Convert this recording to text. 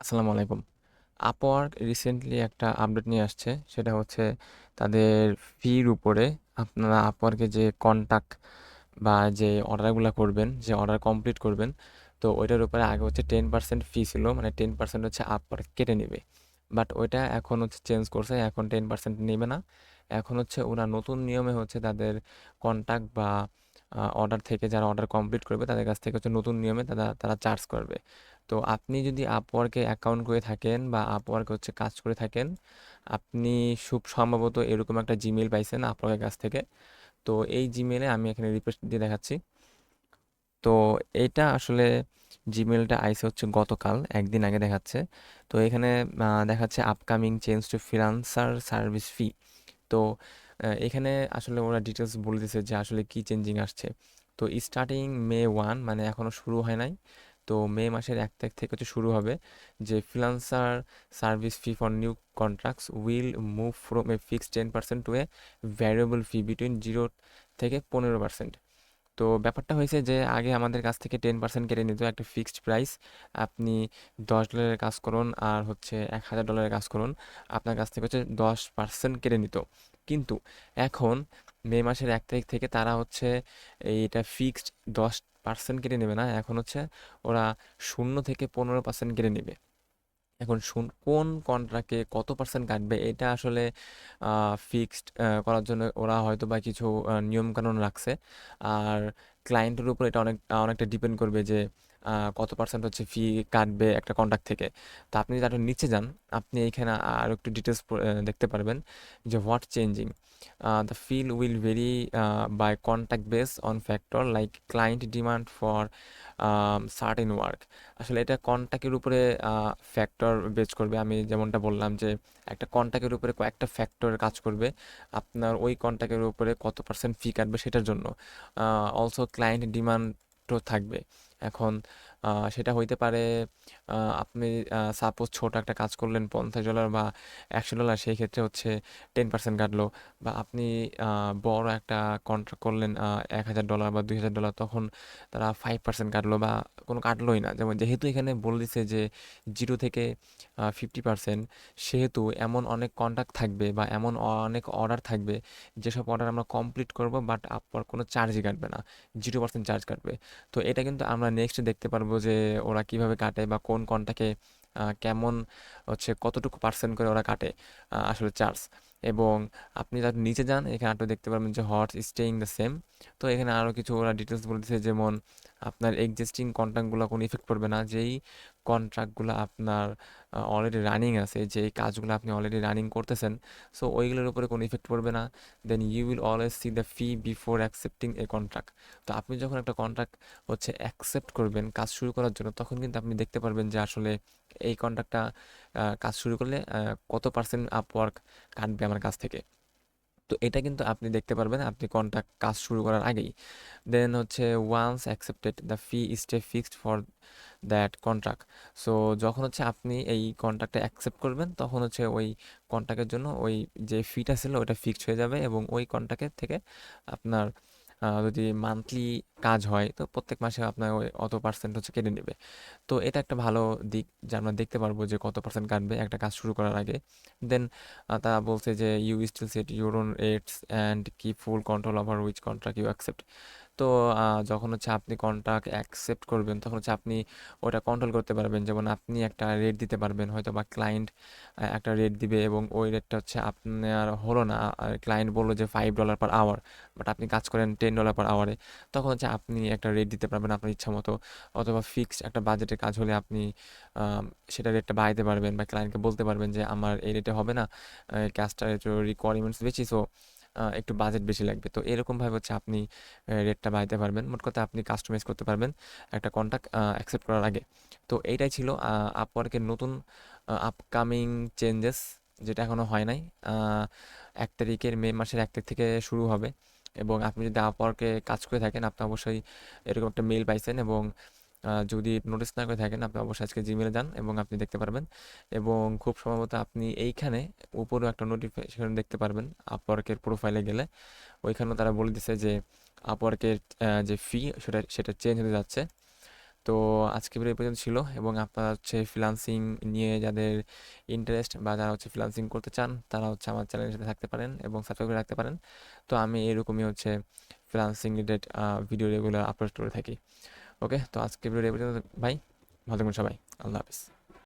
আসসালামু আলাইকুম। Upwork recently একটা আপডেট নিয়ে আসছে। সেটা হচ্ছে তাদের ফির উপরে আপনারা এ যে কন্টাক্ট বা যে অর্ডারগুলো করবেন, যে অর্ডার কমপ্লিট করবেন, তো ওইটার উপরে আগে হচ্ছে 10% ফি ছিল। মানে 10% হচ্ছে Upwork কেটে নেবে বাট ওইটা এখন হচ্ছে চেঞ্জ করছে। এখন টেন পার্সেন্ট নেবে না। এখন হচ্ছে ওরা নতুন নিয়মে হচ্ছে তাদের কন্টাক্ট বা অর্ডার থেকে যারা অর্ডার কমপ্লিট করবে তাদের কাছ থেকে হচ্ছে নতুন নিয়মে তারা তারা চার্জ করবে। তো আপনি যদি এ অ্যাকাউন্ট করে থাকেন বা এ হচ্ছে কাজ করে থাকেন, আপনি খুব সম্ভবত এরকম একটা জিমেল পাইছেন এর কাছ থেকে। তো এই জিমেলে আমি এখানে রিফ্রেশ দিয়ে দেখাচ্ছি। তো এটা আসলে জিমেলটা আইছে হচ্ছে গতকাল, একদিন আগে দেখাচ্ছে। তো এখানে দেখাচ্ছে upcoming change to freelancer service fee. তো এখানে আসলে ওরা ডিটেলস বলে দিছে যে আসলে কি চেঞ্জিং আসছে। তো স্টার্টিং মে ওয়ান মানে এখনও শুরু হয় নাই। তো মে মাসের এক তারিখ থেকে হচ্ছে শুরু হবে যে freelancer service fee for new contracts will move from a fixed 10% to a variable fee between zero থেকে 15%। তো ব্যাপারটা হয়েছে যে আগে আমাদের কাছ থেকে 10% কেটে নিত একটা ফিক্সড প্রাইস। আপনি দশ ডলারের কাজ করুন আর হচ্ছে এক হাজার ডলারের কাজ করুন। আপনার কাছ থেকে হচ্ছে 10% কেটে নিত। কিন্তু এখন মে মাসের এক তারিখ থেকে তারা হচ্ছে এইটা ফিক্সড 10% কেটে নেবে না। এখন হচ্ছে ওরা শূন্য থেকে 15% কেটে নেবে এখন শুন, কোন কন্ট্রাক্টে কত পার্সেন্ট কাটবে এটা আসলে ফিক্সড করার জন্য ওরা হয়তো বা কিছু নিয়মকানুন রাখছে। আর ক্লায়েন্টের উপর এটা অনেক অনেকটা ডিপেন্ড করবে যে কত পার্সেন্ট হচ্ছে ফি কাটবে একটা কন্ট্রাক্ট থেকে। তো আপনি যদি আরও নিচে যান, আপনি এইখানে আরও একটু ডিটেলস দেখতে পারবেন যে what changing. The fee will vary by contract base on factor like client demand for certain work. আসলে এটা কন্ট্রাক্টের উপরে ফ্যাক্টর বেস করবে। আমি যেমনটা বললাম যে একটা কন্ট্রাক্টের উপরে কয়েকটা ফ্যাক্টর কাজ করবে। আপনার ওই কন্ট্যাক্টের উপরে কত পার্সেন্ট ফি কাটবে সেটার জন্য। অলসো ক্লায়েন্ট ডিমান্ডও থাকবে। এখন সেটা হইতে পারে আপনি সাপোজ ছোট একটা কাজ করলেন $৫০ বা $১০০ সেই ক্ষেত্রে হচ্ছে 10% কাটলো। বা আপনি বড় একটা কন্ট্রাক্ট করলেন এক হাজার ডলার বা $২,০০০ তখন তারা ফাইভ পার্সেন্ট কাটলো বা কোনো কাটলোই না। যেমন যেহেতু এখানে বলে দিছে যে জিরো থেকে ফিফটি পার্সেন্ট সেহেতু এমন অনেক কন্ট্রাক্ট থাকবে বা এমন অনেক অর্ডার থাকবে যেসব অর্ডার আমরা কমপ্লিট করব বাট Upwork কোনো চার্জই কাটবে না। জিরো পার্সেন্ট চার্জ কাটবে। তো এটা কিন্তু আমরা নেক্সট দেখতে পারব যে ওরা কীভাবে কাটে বা কোন কোনটাকে কেমন হচ্ছে, কতটুকু পার্সেন্ট করে ওরা কাটে আসলে চার্জ। এবং আপনি যদি নিচে যান এখানে আরও দেখতে পারবেন যে হোয়াটস স্টেইং দ্য সেম। তো এখানে আরও কিছু ওরা ডিটেলস বলে দিছে যেমন আপনার এক্সিস্টিং কন্ট্রাক্টগুলো কোনো ইফেক্ট পড়বে না। যেই কন্ট্রাক্টগুলা আপনার অলরেডি রানিং আছে, যেই কাজগুলো আপনি অলরেডি রানিং করতেছেন, সো ওইগুলোর উপরে কোনো ইফেক্ট পড়বে না। Then you will always see the fee before accepting a contract. তো আপনি যখন একটা কন্ট্রাক্ট হচ্ছে অ্যাকসেপ্ট করবেন কাজ শুরু করার জন্য তখন কিন্তু আপনি দেখতে পারবেন যে আসলে এই কন্ট্রাক্টটা কাজ শুরু করলে কত পার্সেন্ট Upwork কাটবে আমার কাছ থেকে। তো এটা কিন্তু আপনি দেখতে পারবেন, আপনি কন্ট্রাক্ট কাজ শুরু করার আগেই। দেন হচ্ছে once accepted the fee stay fixed for that contract. So যখন হচ্ছে আপনি এই কন্ট্রাক্টটা অ্যাকসেপ্ট করবেন, তখন হচ্ছে ওই কন্ট্রাক্টের জন্য ওই যে ফিটা ছিল ওটা ফিক্সড হয়ে যাবে এবং ওই কন্ট্রাক্টের থেকে আপনার যদি মান্থলি কাজ হয়, তো প্রত্যেক মাসে আপনার ওই অত পার্সেন্ট হচ্ছে কেটে নেবে। তো এটা একটা ভালো দিক যে আমরা দেখতে পারব যে কত পার্সেন্ট কাটবে একটা কাজ শুরু করার আগে। দেন তা বলছে যে you still set your own rates and keep full control over which contract you accept. তো যখন হচ্ছে আপনি কন্ট্রাক্ট অ্যাকসেপ্ট করবেন, তখন হচ্ছে আপনি ওটা কন্ট্রোল করতে পারবেন। যেমন আপনি একটা রেট দিতে পারবেন, হয়তো বা ক্লায়েন্ট একটা রেট দিবে এবং ওই রেটটা হচ্ছে আপনার হলো না। ক্লায়েন্ট বলল যে five dollar per hour. But আপনি কাজ করেন $10 পার আওয়ারে। তখন হচ্ছে আপনি একটা রেট দিতে পারবেন আপনার ইচ্ছা মতো অথবা ফিক্সড একটা বাজেটের কাজ হলে আপনি সেটা রেটটা বাড়াইতে পারবেন বা ক্লায়েন্টকে বলতে পারবেন যে, আমার এই রেটে হবে না। কাজটার রিকোয়ারমেন্টস বেশি সো একটু বাজেট বেশি লাগবে। তো এরকমভাবে হচ্ছে আপনি রেটটা বাড়াইতে পারবেন। মোট কথা আপনি কাস্টমাইজ করতে পারবেন একটা কন্ট্রাক্ট আ অ্যাকসেপ্ট করার আগে। তো এইটাই ছিল, আ Upwork এর নতুন আপকামিং চেঞ্জেস যেটা এখনও হয় নাই। ১ তারিখের মে মাসের ১ তারিখ থেকে শুরু হবে এবং আপনি যদি এ কাজ করে থাকেন, আপনি অবশ্যই এরকম একটা মেইল পাইছেন এবং যদি নোটিস না করে থাকেন, আপনি অবশ্যই আজকে জিমেলে যান এবং আপনি দেখতে পারবেন। এবং খুব সম্ভবত আপনি এইখানে উপরেও একটা নোটিফিকেশন দেখতে পারবেন আপওয়ার্কের প্রোফাইলে গেলে। ওইখানেও তারা বলে দিছে যে আপওয়ার্কের যে ফি সেটা সেটা চেঞ্জ হতে যাচ্ছে। তো আজকে এই পর্যন্ত ছিল এবং আপনারা হচ্ছে ফ্রিলান্সিং নিয়ে যাদের ইন্টারেস্ট বা যারা হচ্ছে ফ্রিলান্সিং করতে চান, তারা হচ্ছে আমার চ্যানেলের সাথে থাকতে পারেন এবং সাবস্ক্রাইব করে রাখতে পারেন। তো আমি এরকমই হচ্ছে freelancing related video regular upload করে থাকি। ওকে তো আজকে ভিডিও ভাই ভালো থাকবেন সবাই। আল্লাহ হাফিজ।